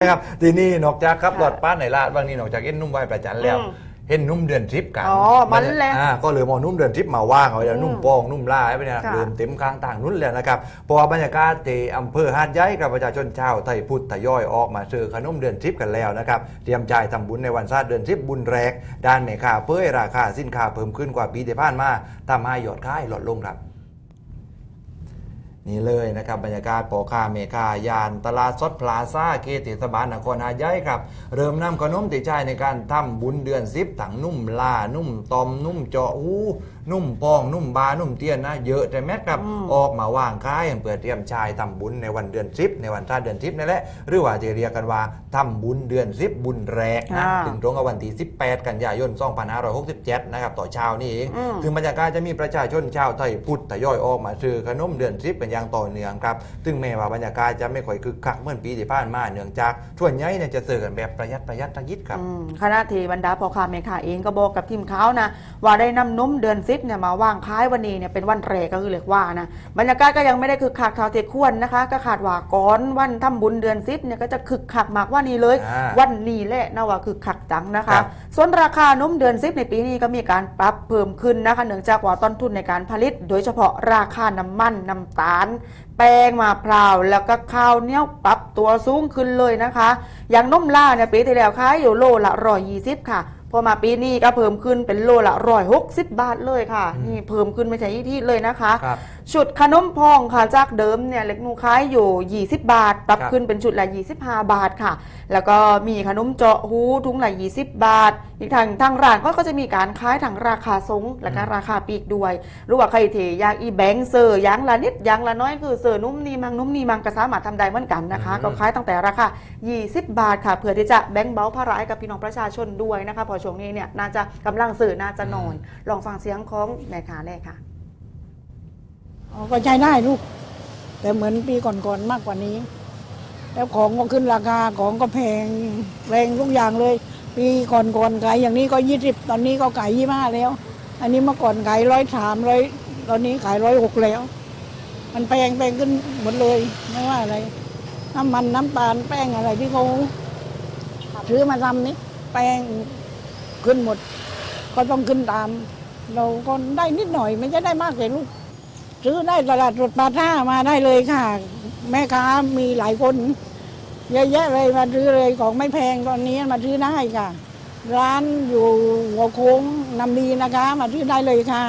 นะครับทีนี้นอกจากขับค่ะรถป้าในลาดบางนี้นอกจากเห็นนุ่มไหวประจันแล้ว อืมเห็นนุ่มเดือนทริปกันอ๋อมันแหละอ่าก็เลยมองนุ่มเดือนทริปมาว่างเอาแล้วอืมนุ่มโป้องนุ่มล่าไอ้ไปเนี่ยค่ะเริ่มเต็มข้างต่างนุ่นแล้วนะครับเพราะว่าบรรยากาศที่อำเภอหาดใหญ่กับประชาชนชาวไทยพุทธทยอยออกมาซื้อขนมเดือนทริปกันแล้วนะครับเตรียมจ่ายทำบุญในวันชาติเดือนทริปบุญแรก ด้านแม่ค้าเพื่อให้ราคาสินค้าเพิ่มขึ้นกว่าปีที่ผ่านมาทำให้ยอดขายลดลงครับ นี่เลยนะครับบรรยากาศปอคาเมกายาน ตลาดสดพลาซ่าเขตเทศบาลนครหาดใหญ่ครับ เริ่มนำขนมติใจในการทำบุญเดือนซิบถังนุ่มลานุ่มตอมนุ่มเจาะหู นุ่มปอง นุ่มบา นุ่มเตี้ยนนะเยอะแต่แม้ครับอืมออกมาวางค่ายเพื่อเตรียมชายทำบุญในวันเดือนซิบในวันชาติเดือนซิบนั่นแหละหรือว่าจะเรียกกันว่าทำบุญเดือนซิบบุญแรกนะอ่าถึงตรงกับวันที่18กันยายน2567นะครับต่อเช้านี่เองอืมถึงบรรยากาศจะมีประชาชนชาวไทยพุทธทยอยออกมาซื้อขนมเดือนซิปกันอย่างต่อเนื่องครับซึ่งแม้ว่าบรรยากาศจะไม่ค่อยคึกคักเหมือนปีที่ผ่านมาเนื่องจากส่วนใหญ่เนี่ยจะซื้อกันแบบประหยัดประหยัดทังยิดครับอืมคณะทีบรรดาพ่อค้าแม่ค้าเองก็บอกกับทีมข่าวนะว่าได้นำนมเดือนซิปเนี่ยมาวางขายวันนี้เนี่ยเป็นวันแรกก็คือเรียกว่านะบรรยากาศก็ยังไม่ได้คึกคักเท่าที่ควรนะคะ ก็ขาดว่าก่อนวันทำบุญเดือนซิปเนี่ยก็จะคึกคักมากกว่านี้เลย อ่าวันนี้แหละนะว่าคึกคักจังนะครัคะ บ ส่วนราคานมเดือนซิปในปีนี้ก็มีการปรับเพิ่มขึ้นนะคะเนื่องจากว่าต้นทุนในการผลิต โดยเฉพาะราคาน้ำมันน้ำตาล แป้งมะพร้าวแล้วก็ข้าวเหนียวปรับตัวสูงขึ้นเลยนะคะ อย่างนมล่าเนี่ยปีที่แล้วขายอยู่โลละร้อยยี่สิบค่ะ พอมาปีนี้ก็เพิ่มขึ้นเป็นโลละร้อยหกสิบบาทเลยค่ะ นี่เพิ่มขึ้นไม่ใช่ยี่ที่เลยนะคะครับชุดขนมพองค่ะจากเดิมเนี่ยเล็กนูขายอยู่ 20 บาทปรับครับขึ้นเป็นชุดละ 25 บาทค่ะ แล้วก็มีขนมเจาะหูทุงละ 20 บาท อีกทางทางร้านก็ก็จะมีการขายทางราคาทรงและก็ราคาปลีกด้วยหรือว่าใครเทอยากอีแบงค์เซอร์อยางละนิดอยางละน้อยคือเซอร์นุ่มนีมังนุ่มนีมังก็สามารถทำได้เหมือนกันนะคะอืมก็ขายตั้งแต่ราคา 20 บาทค่ะ เพื่อที่จะแบ่งเบาภาระให้กับพี่น้องประชาชนด้วยนะคะเพอช่วงนี้เนี่ยน่าจะกำลังสื่อน่าจะน้อย ลองฟังเสียงของแม่ค้าแน่ค่ะ อ๋อก็ใช้ได้ลูก แต่เหมือนปีก่อนๆมากกว่านี้ แล้วของก็ขึ้นราคาของก็แพงแรงทุกอย่างเลย ปีก่อนๆขายอย่างนี้ก็ยี่สิบตอนนี้ก็ขายยี่ห้าแล้ว อันนี้เมื่อก่อนขายร้อยสามร้อยตอนนี้ขายร้อยหกแล้ว มันแพงแพงขึ้นหมดเลยไม่ว่าอะไร น้ำมันน้ำตาลแป้งอะไรที่เขาซื้อมาทำนี่แป้ง ขึ้นหมด ก็ต้องขึ้นตาม เราก็ได้นิดหน่อยไม่ใช่ได้มากเลยลูกซื้อได้ตลาดสดปาท่ามาได้เลยค่ะ แม่ค้ามีหลายคนเยอะแยะเลยมาซื้อเลยของไม่แพงตอนนี้มาซื้อได้ค่ะ ร้านอยู่หัวโค้งนำดีนะคะ มาซื้อได้เลยค่ะ